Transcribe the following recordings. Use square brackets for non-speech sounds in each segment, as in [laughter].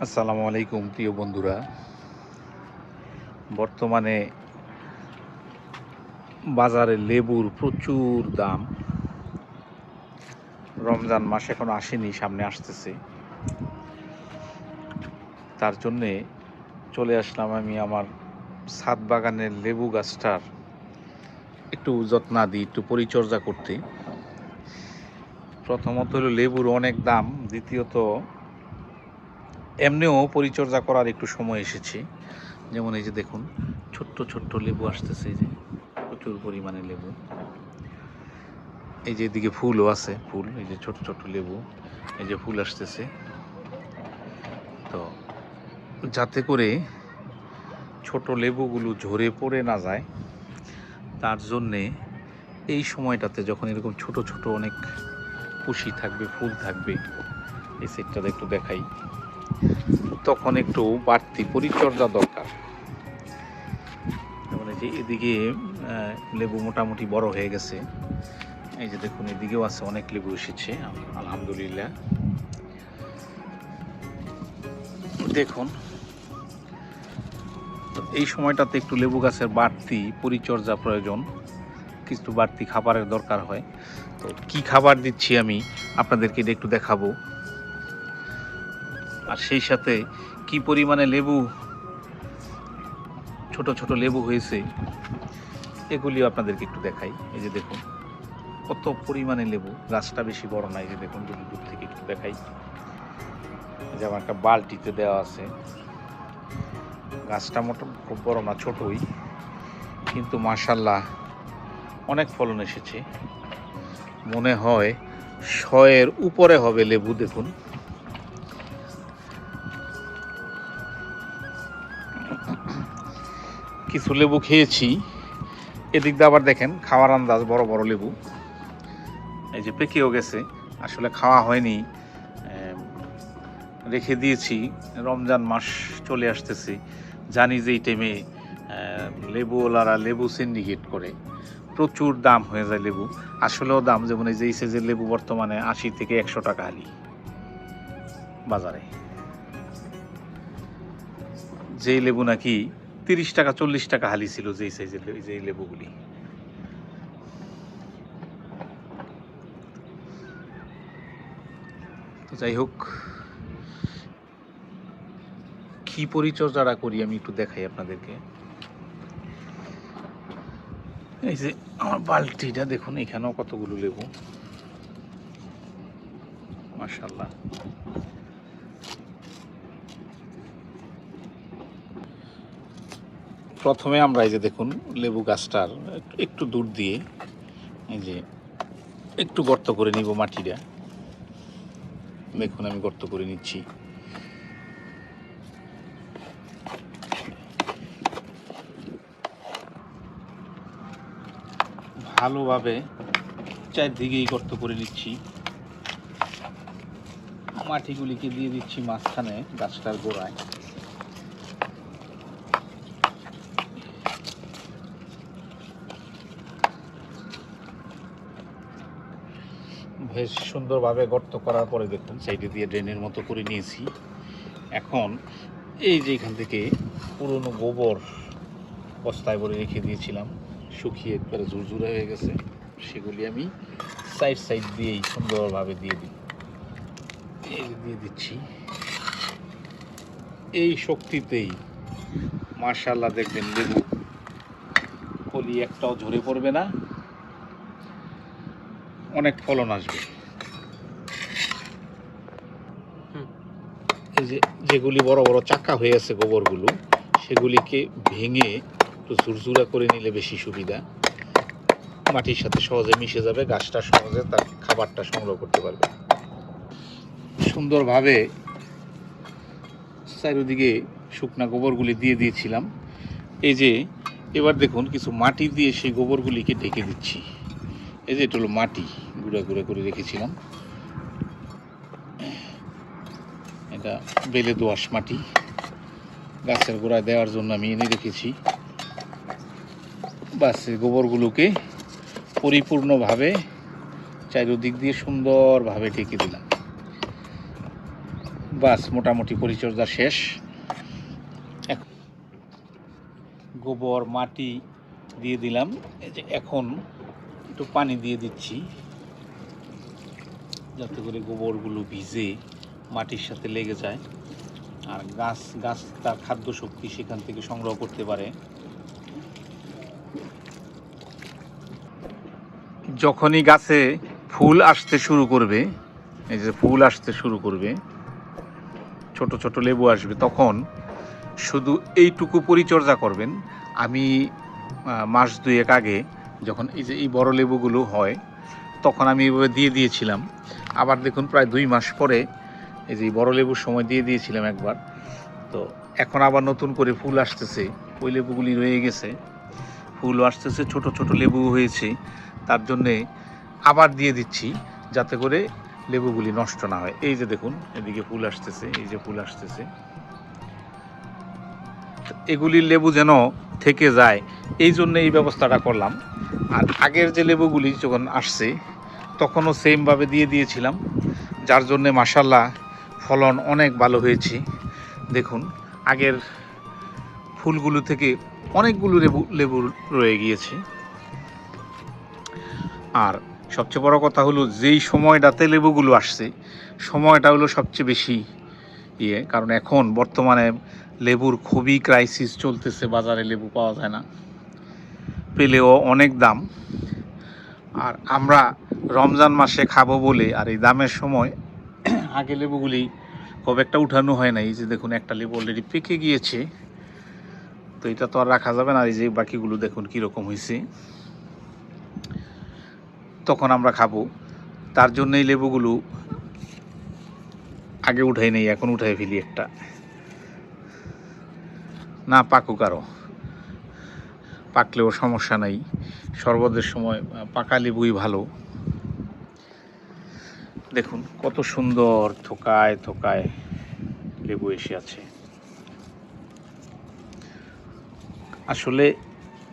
আসসালামু আলাইকুম, প্রিয় বন্ধুরা। বর্তমানে বাজারে লেবুর প্রচুর দাম। রমজান মাস এখন আসেনি, সামনে আসতেছে। তার জন্যে চলে আসলাম আমি আমার ছাদ বাগানের লেবু গাছটার একটু যত্ন যত্নাদি একটু পরিচর্যা করতে। প্রথমত হলো লেবুর অনেক দাম, দ্বিতীয়ত এমনিও পরিচর্যা করার একটু সময় এসেছে। যেমন এই যে দেখুন, ছোট্ট ছোট্ট লেবু আসতেছে, এই যে প্রচুর পরিমাণে লেবু। এই যে এদিকে ফুলও আছে, ফুল, এই যে ছোট ছোট লেবু, এই যে ফুল আসতেছে। তো যাতে করে ছোট লেবুগুলো ঝরে পড়ে না যায়, তার জন্যে এই সময়টাতে যখন এরকম ছোট ছোট অনেক কুশি থাকবে, ফুল থাকবে, এই সেটটাতে একটু দেখাই। তখন একটু বাড়তি পরিচর্যা দরকার। মানে যে এদিকে লেবু মোটামুটি বড় হয়ে গেছে। এই যে দেখুন, এদিকেও আছে অনেক লেবু এসেছে, আলহামদুলিল্লাহ। দেখুন এই সময়টাতে একটু লেবু গাছের বাড়তি পরিচর্যা প্রয়োজন, কিছু বাড়তি খাবারের দরকার হয়। তো কি খাবার দিচ্ছি আমি, আপনাদেরকে এটা একটু দেখাবো। আর সেই সাথে কি পরিমাণে লেবু, ছোট ছোট লেবু হয়েছে, এগুলিও আপনাদেরকে একটু দেখাই। এই যে দেখুন, কত পরিমাণে লেবু, গাছটা বেশি বড় না, এই যে দেখুন, যদি দূর থেকে একটু দেখাই। যে আমার একটা বালতিতে দেওয়া আছে। গাছটা মোটা খুব বড় না, ছোটই। কিন্তু মাশাল্লাহ অনেক ফলন এসেছে। মনে হয় শয়ের উপরে হবে লেবু, দেখুন। কিছু লেবু খেয়েছি। এদিক দিয়ে আবার দেখেন, খাওয়ার আন্দাজ, বড় বড় লেবু। এই যে পেকেও গেছে, আসলে খাওয়া হয়নি। রেখে দিয়েছি। রমজান মাস চলে আসতেছে। জানি যে এই টাইমে লেবুওয়ালারা লেবু সিন্ডিকেট করে। প্রচুর দাম হয়ে যায় লেবু। আসলেও দাম যেমন এই যে এই সাইজের লেবু বর্তমানে আশি থেকে একশো টাকা আলি বাজারে। যেই লেবু নাকি তিরিশ টাকা, চল্লিশ টাকা হালি ছিল যেই সাইজের যেই লেবুগুলি। তো যাই হোক, কি পরিচর্যাটা করি আমি একটু দেখাই আপনাদেরকে। এই যে আমার বালতিটা দেখুন, এখানেও কতগুলো লেবু। মাশাল্লাহ প্রথমে আমরা এই যে দেখুন, লেবু গাছটার একটু- দূর দিয়ে এই যে একটু গর্ত করে নিব মাটিটা। দেখুন, আমি গর্ত করে নিচ্ছি। ভালোভাবে চারদিকেই গর্ত করে নিচ্ছি। মাটিগুলিকে দিয়ে দিচ্ছি মাঝখানে গাছটার গোড়ায়। বেশ সুন্দরভাবে গর্ত করার পরে দেখুন। সাইডে দিয়ে ড্রেনের মতো করে নিয়েছি। এখন এই যে এখান থেকে পুরনো গোবর বস্তায় ভরে রেখে দিয়েছিলাম, শুকিয়ে একবারে ঝুরঝুরে হয়ে গেছে, সেগুলি আমি সাইড সাইড দিয়েই সুন্দরভাবে দিয়ে দিই। এই দিয়ে দিচ্ছি। এই শক্তিতেই মার্শাল্লাহ দেখবেন লেবু কলি একটাও ঝরে পড়বে না। অনেক ফলন আসবে। এই যে যেগুলি বড় বড় চাকা হয়ে আছে গোবরগুলো সেগুলিকে ভেঙে একটু ঝুরঝুরা করে নিলে বেশি সুবিধা। মাটির সাথে সহজে মিশে যাবে গাছটা সহজে তার খাবারটা সংগ্রহ করতে পারবে। সুন্দরভাবে চারিদিকে শুকনা গোবরগুলি দিয়ে দিয়েছিলাম। এই যে এবার দেখুন কিছু মাটি দিয়ে সেই গোবরগুলিকে ঢেকে দিচ্ছি। এই যে এটা হলো মাটি, গুঁড়া গুঁড়া করে রেখেছিলাম। এটা বেলে দোআঁশ মাটি। গাছের গোড়ায় দেওয়ার জন্য আমি এনে রেখেছি। বাস গোবরগুলোকে পরিপূর্ণভাবে চারিদিক দিয়ে সুন্দরভাবে ঢেকে দিলাম। বাস, মোটামুটি পরিচর্যা শেষ। গোবর, মাটি দিয়ে দিলাম। এই যে এখন একটু পানি দিয়ে দিচ্ছি। যাতে করে গোবরগুলো ভিজে মাটির সাথে লেগে যায়। আর গাছ গাছ তার খাদ্য শক্তি সেখান থেকে সংগ্রহ করতে পারে। যখনই গাছে ফুল আসতে শুরু করবে, এই যে ফুল আসতে শুরু করবে, ছোট ছোট লেবু আসবে, তখন শুধু এইটুকু পরিচর্যা করবেন। আমি মাস দুয়েক আগে যখন এই যে এই বড় লেবুগুলো হয়, তখন আমি এভাবে দিয়ে দিয়েছিলাম। আবার দেখুন প্রায় দুই মাস পরে এই যে বড় লেবুর সময় দিয়ে দিয়েছিলাম একবার। তো এখন আবার নতুন করে ফুল আসতেছে। ওই লেবুগুলি রয়ে গেছে। ফুল আসতেছে, ছোট ছোট লেবু হয়েছে। তার জন্যে আবার দিয়ে দিচ্ছি যাতে করে লেবুগুলি নষ্ট না হয়। এই যে দেখুন, এদিকে ফুল আসতেছে, এই যে ফুল আসতেছে। এগুলির লেবু যেন থেকে যায়, এই জন্য এই ব্যবস্থাটা করলাম। আর আগের যে লেবুগুলি যখন আসছে, তখনও সেমভাবে দিয়ে দিয়েছিলাম, যার জন্যে মাসাল্লাহ ফলন অনেক ভালো হয়েছে। দেখুন, আগের ফুলগুলো থেকে অনেকগুলো লেবু লেবু রয়ে গিয়েছে। আর সবচেয়ে বড় কথা হলো, যেই সময়টাতে লেবুগুলো আসছে, সময়টা হলো সবচেয়ে বেশি ইয়ে। কারণ এখন বর্তমানে লেবুর খুবই ক্রাইসিস চলতেছে, বাজারে লেবু পাওয়া যায় না। পেলেও অনেক দাম। আর আমরা রমজান মাসে খাব বলে, আর এই দামের সময় [clears throat] আগে লেবুগুলি খুব একটা উঠানো হয় না এই যে দেখুন, একটা লেবু অলরেডি পেকে গিয়েছে। তো এটা তো আর রাখা যাবে না। এই যে বাকিগুলো দেখুন কীরকম হয়েছে। তখন আমরা খাব। তার জন্য এই লেবুগুলো আগে উঠাই নেই, এখন উঠাই ফেলি একটা। না পাকুক আরও পাকলেও সমস্যা নাই। শরবতের সময় পাকা লেবুই ভালো। দেখুন, কত সুন্দর থোকায় থোকায় লেবু এসে আছে। আসলে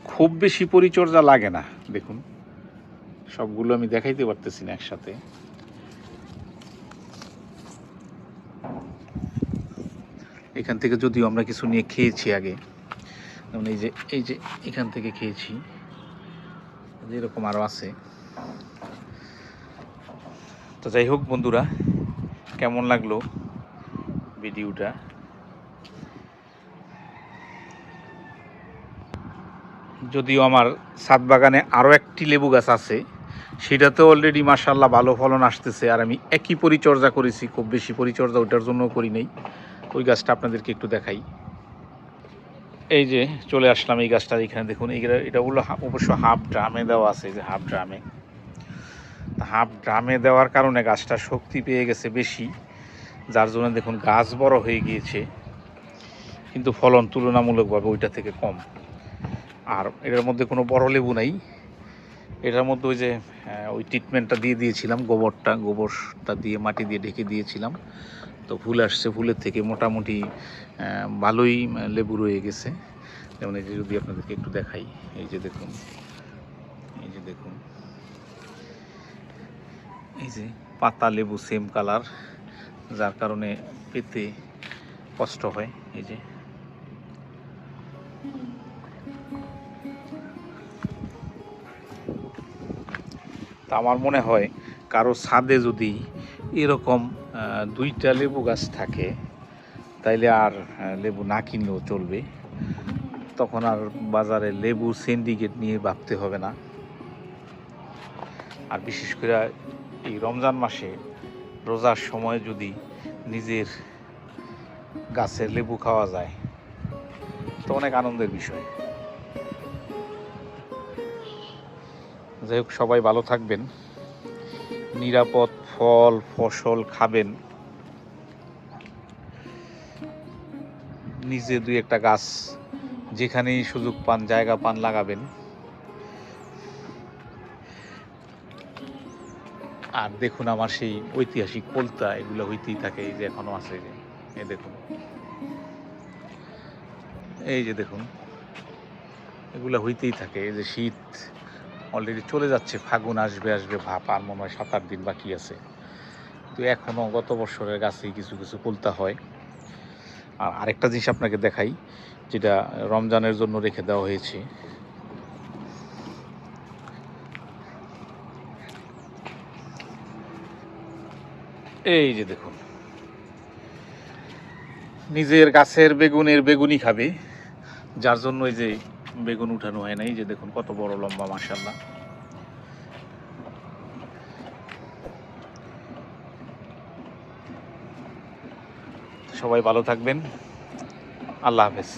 খুব বেশি পরিচর্যা লাগে না, দেখুন। সবগুলো আমি দেখাইতে পারতেছি না একসাথে। এখান থেকে যদিও আমরা কিছু নিয়ে খেয়েছি আগে। যেমন এই যে এই যে এখান থেকে খেয়েছি যেরকম আরও আছে। তো যাই হোক বন্ধুরা, কেমন লাগল ভিডিওটা? যদিও আমার ছাদ বাগানে আরও একটি লেবু গাছ আছে সেটাতে অলরেডি মাসাল্লাহ ভালো ফলন আসতেছে, আর আমি একই পরিচর্যা করেছি, খুব বেশি পরিচর্যা ওটার জন্য করি নাই। ওই গাছটা আপনাদেরকে একটু দেখাই। এই যে চলে আসলাম এই গাছটা এখানে দেখুন এইটা এটা হলো অবশ্য হাফ ড্রামে দেওয়া আছে, এই যে হাফ ড্রামে। হাফ ড্রামে দেওয়ার কারণে গাছটা শক্তি পেয়ে গেছে বেশি, যার জন্য দেখুন গাছ বড় হয়ে গিয়েছে, কিন্তু ফলন তুলনামূলকভাবে ওইটা থেকে কম। আর এটার মধ্যে কোনো বড় লেবু নাই, এটার মধ্যে ওই যে ওই ট্রিটমেন্টটা দিয়ে দিয়েছিলাম, গোবরটা গোবরটা দিয়ে মাটি দিয়ে ঢেকে দিয়েছিলাম। তো ফুল আসছে, ফুলের থেকে মোটামুটি ভালোই লেবু রয়ে গেছে। যেমন এই যে যদি আপনাদেরকে একটু দেখাই, এই যে দেখুন, এই যে দেখুন, এই যে পাতা লেবু সেম কালার যার কারণে পেতে কষ্ট হয়, এই যে। তা আমার মনে হয়, কারও ছাদে যদি এরকম দুইটা লেবু গাছ থাকে, তাইলে আর লেবু না কিনলেও চলবে। তখন আর বাজারে লেবু সিন্ডিকেট নিয়ে ভাবতে হবে না। আর বিশেষ করে এই রমজান মাসে রোজার সময় যদি নিজের গাছের লেবু খাওয়া যায়, তো অনেক আনন্দের বিষয়। যাই হোক, সবাই ভালো থাকবেন। নিরাপদ ফল, ফসল খাবেন। নিজে দুই একটা গাছ যেখানেই সুযোগ পান, জায়গা পান লাগাবেন। আর দেখুন আমার সেই ঐতিহাসিক কলতা এগুলো হইতেই থাকে, এই যে এখনও আছে যে, এই দেখুন। এই যে দেখুন, এগুলো হইতেই থাকে, এই যে শীত অলরেডি চলে যাচ্ছে, ফাগুন আসবে আসবে, ভাপ, আর মনে হয় সাত আট দিন বাকি আছে। তো এখনও গত বছরের গাছেই কিছু কিছু কুলতা হয়। আর আরেকটা জিনিস আপনাকে দেখাই, যেটা রমজানের জন্য রেখে দেওয়া হয়েছে। এই যে দেখুন, নিজের গাছের বেগুনের বেগুনই খাবে, যার জন্য এই যে বেগুন উঠানো হয় নাই যে দেখুন কত বড় লম্বা মাসাল্লাহ সবাই ভালো থাকবেন। আল্লাহ হাফেজ।